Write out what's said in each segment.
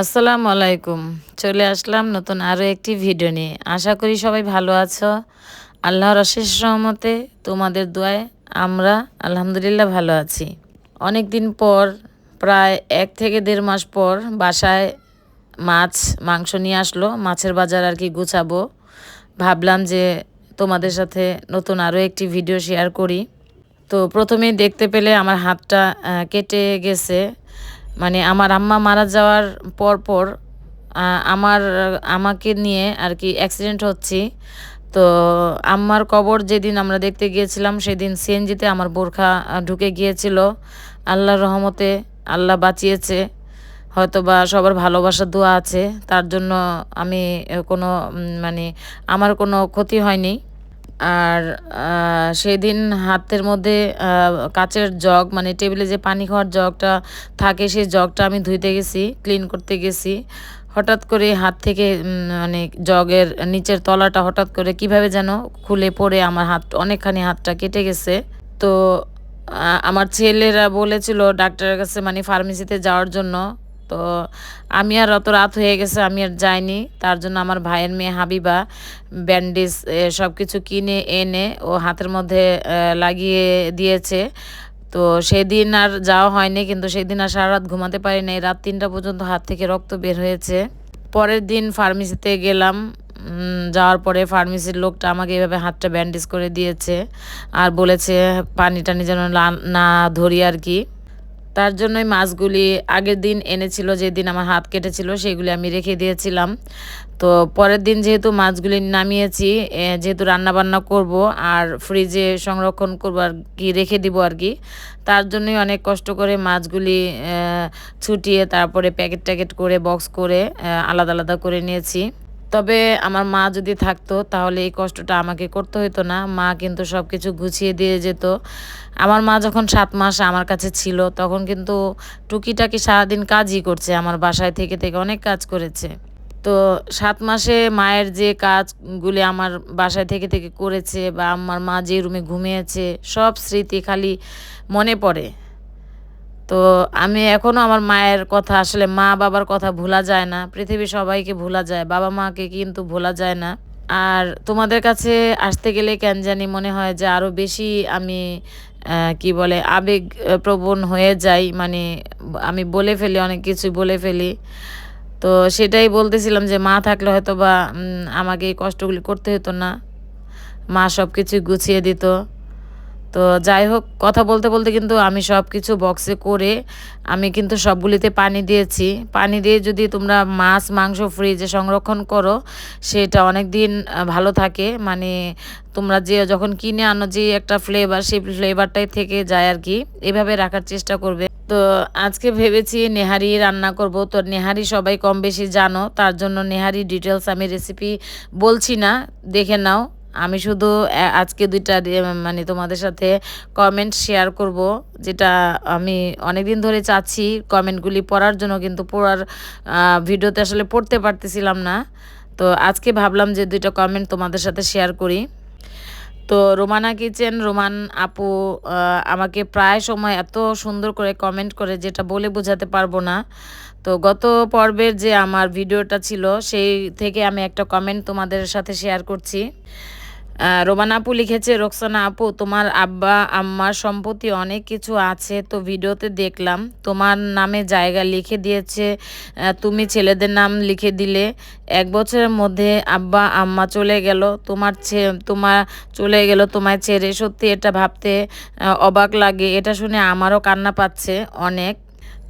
আসসালামু আলাইকুম। চলে আসলাম নতুন আরও একটি ভিডিও নিয়ে। আশা করি সবাই ভালো আছো। আল্লাহর অশেষ রহমতে তোমাদের দোয়ায় আমরা আলহামদুলিল্লাহ ভালো আছি। অনেক দিন পর, প্রায় এক থেকে দেড় মাস পর বাসায় মাছ, মাংস নিয়ে আসলো। মাছের বাজার আর কি গুছাবো। ভাবলাম যে তোমাদের সাথে নতুন আরও একটি ভিডিও শেয়ার করি। তো প্রথমেই দেখতে পেলে আমার হাতটা কেটে গেছে। মানে আমার আম্মা মারা যাওয়ার পর পর আমার, আমাকে নিয়ে আর কি অ্যাক্সিডেন্ট হচ্ছি। তো আম্মার কবর যেদিন আমরা দেখতে গিয়েছিলাম, সেদিন সিএনজিতে আমার বোরখা ঢুকে গিয়েছিল। আল্লাহর রহমতে আল্লাহ বাঁচিয়েছে। হয়তো বা সবার ভালোবাসার দোয়া আছে। তার জন্য আমি কোনো মানে আমার কোনো ক্ষতি হয়নি। আর সেদিন হাতের মধ্যে কাচের জগ মানে টেবিলে যে পানি খাওয়ার জগটা থাকে, সেই জগটা আমি ধুইতে গেছি, ক্লিন করতে গেছি। হঠাৎ করে হাত থেকে মানে জগের নিচের তলাটা হঠাৎ করে কীভাবে যেন খুলে পড়ে আমার হাত, অনেকখানি হাতটা কেটে গেছে। তো আমার ছেলেরা বলেছিল ডাক্তারের কাছে মানে ফার্মেসিতে যাওয়ার জন্য তো আমি আর অত রাত হয়ে গেছে, আমি আর যাইনি। তার জন্য আমার ভাইয়ের মেয়ে হাবিবা ব্যান্ডেজ সব কিছু কিনে, এনে ও হাতের মধ্যে লাগিয়ে দিয়েছে। তো সেদিন আর যাওয়া হয়নি, কিন্তু সেদিন আর সারা রাত ঘুমাতে পারিনি রাত তিনটা পর্যন্ত হাত থেকে রক্ত বের হয়েছে। পরের দিন ফার্মেসিতে গেলাম যাওয়ার পরে ফার্মেসির লোকটা আমাকে এভাবে হাতটা ব্যান্ডেজ করে দিয়েছে আর বলেছে পানি টানি যেন না ধরি আর কি। তার জন্যই মাছগুলি আগের দিন এনেছিল, যেদিন আমার হাত কেটেছিল, সেগুলি আমি রেখে দিয়েছিলাম। তো পরের দিন যেহেতু মাছগুলি নামিয়েছি যেহেতু রান্না বান্না করব আর ফ্রিজে সংরক্ষণ করব আর কি, রেখে দিব আর কি, তার জন্যই অনেক কষ্ট করে মাছগুলি ছুটিয়ে তারপরে প্যাকেট ট্যাকেট করে, বক্স করে আলাদা আলাদা করে নিয়েছি। তবে আমার মা যদি থাকতো, তাহলে এই কষ্টটা আমাকে করতে হতো না। মা কিন্তু সব কিছু গুছিয়ে দিয়ে যেত। আমার মা যখন সাত মাস আমার কাছে ছিল, তখন কিন্তু টুকিটাকি সারাদিন কাজই করছে, আমার বাসায় থেকে থেকে অনেক কাজ করেছে। তো সাত মাসে মায়ের যে কাজগুলি আমার বাসায় থেকে থেকে করেছে বা আমার মা যে রুমে ঘুমিয়েছে, সব স্মৃতি খালি মনে পড়ে। তো আমি এখনও আমার মায়ের কথা, আসলে মা বাবার কথা ভোলা যায় না। পৃথিবী সবাইকে ভোলা যায়, বাবা মাকে কিন্তু ভোলা যায় না। আর তোমাদের কাছে আসতে গেলে কেন জানি মনে হয় যে আরও বেশি আমি কি বলে, আবেগ প্রবণ হয়ে যাই। মানে আমি বলে ফেলি, অনেক কিছুই বলে ফেলি। তো সেটাই বলতেছিলাম যে মা থাকলে হয়তো বা আমাকে এই কষ্টগুলি করতে হতো না। মা সব কিছু গুছিয়ে দিত। তো যাই হোক, কথা বলতে বলতে কিন্তু আমি সব কিছু বক্সে করে আমি কিন্তু সবগুলিতে পানি দিয়েছি। পানি দিয়ে যদি তোমরা মাছ, মাংস ফ্রিজে সংরক্ষণ করো, সেটা অনেক দিন ভালো থাকে। মানে তোমরা যে যখন কিনে আনো, যে একটা ফ্লেভার সেই ফ্লেভারটাই থেকে যায় আর কি। এভাবে রাখার চেষ্টা করবে। তো আজকে ভেবেছি নেহারি রান্না করব। তো নেহারি সবাই কম বেশি জানো, তার জন্য নেহারি ডিটেলস আমি রেসিপি বলছি না, দেখে নাও। আমি শুধু আজকে দুইটা মানে তোমাদের সাথে কমেন্ট শেয়ার করব, যেটা আমি অনেক দিন ধরে চাচ্ছি কমেন্টগুলি পড়ার জন্য, কিন্তু পড়ার ভিডিওতে আসলে পড়তে পারতেছিলাম না। তো আজকে ভাবলাম যে দুইটা কমেন্ট তোমাদের সাথে শেয়ার করি। তো রোমানা কিচেন, রোমান আপু আমাকে প্রায় সময় এত সুন্দর করে কমেন্ট করে, যেটা বলে বোঝাতে পারব না। তো গত পর্বের যে আমার ভিডিওটা ছিল, সেই থেকে আমি একটা কমেন্ট তোমাদের সাথে শেয়ার করছি। রোমান আপু লিখেছে, রোকসানা আপু, তোমার আব্বা, আম্মার সম্পত্তি অনেক কিছু আছে, তো ভিডিওতে দেখলাম। তোমার নামে জায়গা লিখে দিয়েছে তুমি ছেলেদের নাম লিখে দিলে। এক বছরের মধ্যে আব্বা, আম্মা চলে গেল, তোমার তোমার চলে গেল, তোমায় ছেড়ে। সত্যি এটা ভাবতে অবাক লাগে। এটা শুনে আমারও কান্না পাচ্ছে অনেক।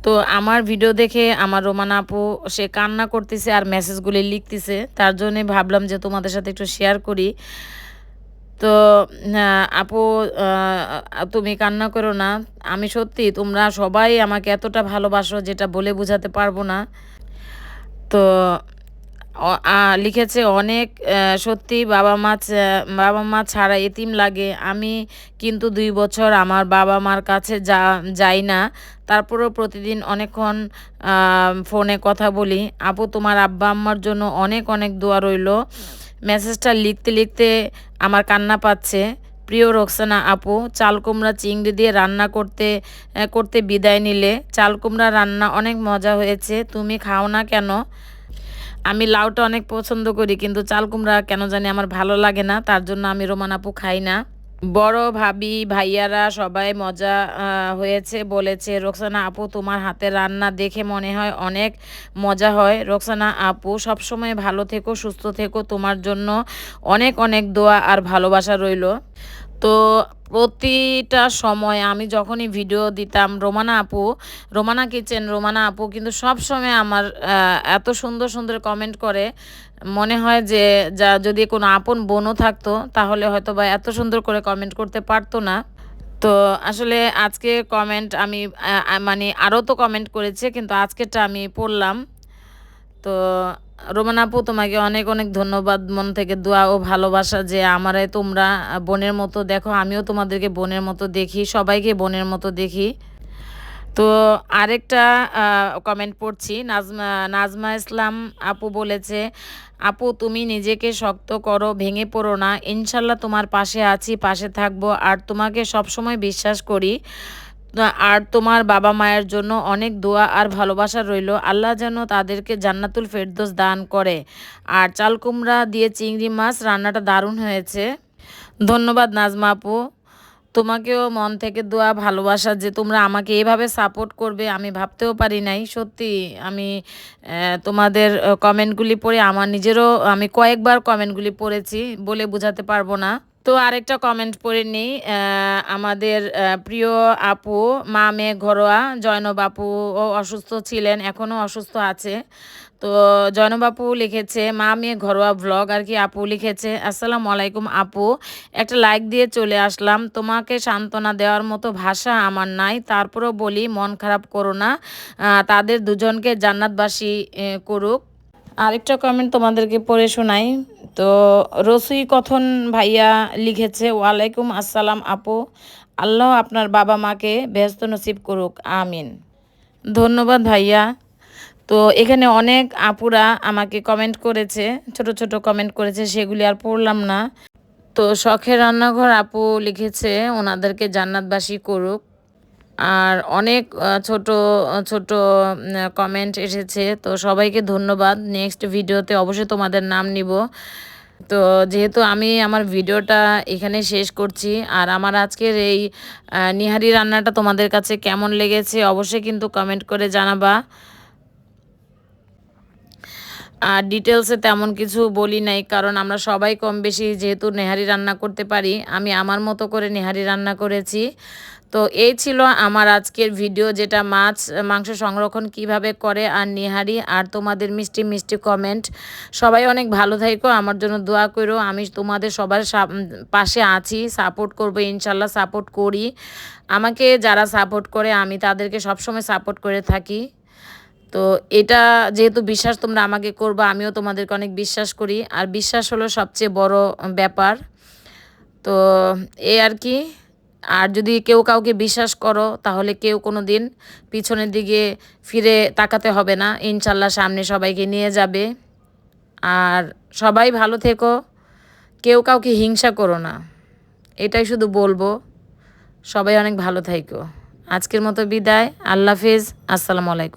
তো আমার ভিডিও দেখে আমার রোমান আপু, সে কান্না করতেছে আর মেসেজগুলি লিখতেছে। তার জন্যে ভাবলাম যে তোমাদের সাথে একটু শেয়ার করি। তো আপু তুমি কান্না করো না। আমি সত্যি, তোমরা সবাই আমাকে এতটা ভালোবাসো যেটা বলে বোঝাতে পারব না। তো লিখেছে অনেক সত্যি বাবা মা বাবা মা ছাড়া এতিম লাগে। আমি কিন্তু দুই বছর আমার বাবা মার কাছে যা, যাই না। তারপরেও প্রতিদিন অনেকক্ষণ ফোনে কথা বলি। আপু, তোমার আব্বা আম্মার জন্য অনেক অনেক দোয়া রইল। মেসেজটা লিখতে লিখতে আমার কান্না পাচ্ছে। প্রিয় রোকসানা আপু, চাল, কুমড়া, চিংড়ি দিয়ে রান্না করতে করতে বিদায় নিলে। চাল, কুমড়া রান্না অনেক মজা হয়েছে। তুমি খাও না কেন? আমি লাউটা অনেক পছন্দ করি, কিন্তু চাল কুমড়া কেন জানি আমার ভালো লাগে না, তার জন্য আমি রোমান আপু খাই না। বড় ভাবি, ভাইয়ারা সবাই মজা হয়েছে বলেছে। রোকসানা আপু তোমার হাতের রান্না দেখে মনে হয় অনেক মজা হয়। রোকসানা আপু, সবসময় ভালো থেকো, সুস্থ থেকো, তোমার জন্য অনেক অনেক দোয়া আর ভালোবাসা রইল। তো প্রতিটা সময় আমি যখনই ভিডিও দিতাম, রোমানা আপু, রোমানা কিচেন রোমানা আপু কিন্তু সব সময় আমার এত সুন্দর সুন্দর কমেন্ট করে। মনে হয় যে, যা যদি কোনো আপন বোনও থাকতো, তাহলে হয়তো বা এত সুন্দর করে কমেন্ট করতে পারতো না। তো আসলে আজকে কমেন্ট আমি মানে আরও তো কমেন্ট করেছে, কিন্তু আজকেরটা আমি পড়লাম। তো, রোমান আপু, তোমাকে অনেক অনেক ধন্যবাদ। মন থেকে দোয়া ও ভালোবাসা যে আমারে তোমরা বোনের মতো দেখো, আমিও তোমাদেরকে বোনের মতো দেখি, সবাইকে বোনের মতো দেখি। তো, আরেকটা কমেন্ট পড়ছি। নাজমা নাজমা ইসলাম আপু বলেছে, আপু, তুমি নিজেকে শক্ত করো, ভেঙে পড়ো না। ইনশাল্লাহ তোমার পাশে আছি, পাশে থাকব। আর তোমাকে সবসময় বিশ্বাস করি। আর তোমার বাবা মায়ের জন্য অনেক দোয়া আর ভালোবাসা রইল। আল্লাহ যেন তাদেরকে জান্নাতুল ফেরদোস দান করে। আর চাল কুমড়া দিয়ে চিংড়ি মাছ রান্নাটা দারুণ হয়েছে। ধন্যবাদ নাজমা আপু। তোমাকেও মন থেকে দোয়া, ভালোবাসা যে তোমরা আমাকে এভাবে সাপোর্ট করবে, আমি ভাবতেও পারি নাই। সত্যি, আমি তোমাদের কমেন্টগুলি পড়ে, আমার নিজেরও, আমি কয়েকবার কমেন্টগুলি পড়েছি বলে বোঝাতে পারব না। তো আরেকটা কমেন্ট পড়ে নিই আমাদের প্রিয় আপু, মা, মেয়ে, ঘরোয়া, জয়নব আপু অসুস্থ ছিলেন এখনও অসুস্থ আছে। তো জয়নব আপু লিখেছে, মা, মেয়ে, ঘরোয়া ভ্লগ আর কি আপু লিখেছে, আসসালাম আলাইকুম আপু, একটা লাইক দিয়ে চলে আসলাম, তোমাকে সান্ত্বনা দেওয়ার মতো ভাষা আমার নাই, তারপরেও বলি, মন খারাপ করো না তাদের দুজনকে জান্নাতবাসী করুক। আরেকটা কমেন্ট তোমাদেরকে পড়ে শোনাই। তো রসুই কথন ভাইয়া লিখেছে, ওয়ালাইকুম আসসালাম আপু। আল্লাহ আপনার বাবা মাকে ব্যস্ত নসিব করুক, আমিন। ধন্যবাদ ভাইয়া। তো এখানে অনেক আপুরা আমাকে কমেন্ট করেছে, ছোট ছোট কমেন্ট করেছে, সেগুলি আর পড়লাম না। তো শখের রান্নাঘর আপু লিখেছে, ওনাদেরকে জান্নাতবাসী করুক। আর অনেক ছোট ছোট কমেন্ট এসেছে। তো সবাইকে ধন্যবাদ। নেক্সট ভিডিওতে অবশ্যই তোমাদের নাম নিব। তো যেহেতু আমি আমার ভিডিওটা এখানে শেষ করছি, আর আমার আজকের এই নিহারি রান্নাটা তোমাদের কাছে কেমন লেগেছে অবশ্যই কিন্তু কমেন্ট করে জানাবা। আর ডিটেলসে তেমন কিছু বলি নাই, কারণ আমরা সবাই কম বেশি যেহেতু নেহারি রান্না করতে পারি, আমি আমার মতো করে নেহারি রান্না করেছি। তো এই ছিল আমার আজকের ভিডিও যেটা মাছ, মাংস সংরক্ষণ কীভাবে করে আর নিহারি আর তোমাদের মিষ্টি মিষ্টি কমেন্ট সবাই অনেক ভালো থাকো, আমার জন্য দোয়া করো। আমি তোমাদের সবার পাশে আছি সাপোর্ট করব, ইনশাল্লাহ সাপোর্ট করি। আমাকে যারা সাপোর্ট করে, আমি তাদেরকে সবসময় সাপোর্ট করে থাকি। তো এটা যেহেতু বিশ্বাস তোমরা আমাকে করবা, আমিও তোমাদেরকে অনেক বিশ্বাস করি। আর বিশ্বাস হলো সবচেয়ে বড় ব্যাপার। তো এই আর কি। আর যদি কেউ কাউকে বিশ্বাস করো, তাহলে কেউ কোনো দিন পিছনের দিকে ফিরে তাকাতে হবে না। ইনশাল্লাহ সামনে সবাইকে নিয়ে যাবে। আর সবাই ভালো থেকো। কেউ কাউকে হিংসা করো না। এটাই শুধু বলব। সবাই অনেক ভালো থাইকো। আজকের মতো বিদায়। আল্লাহ হাফিজ। আসসালামু আলাইকুম।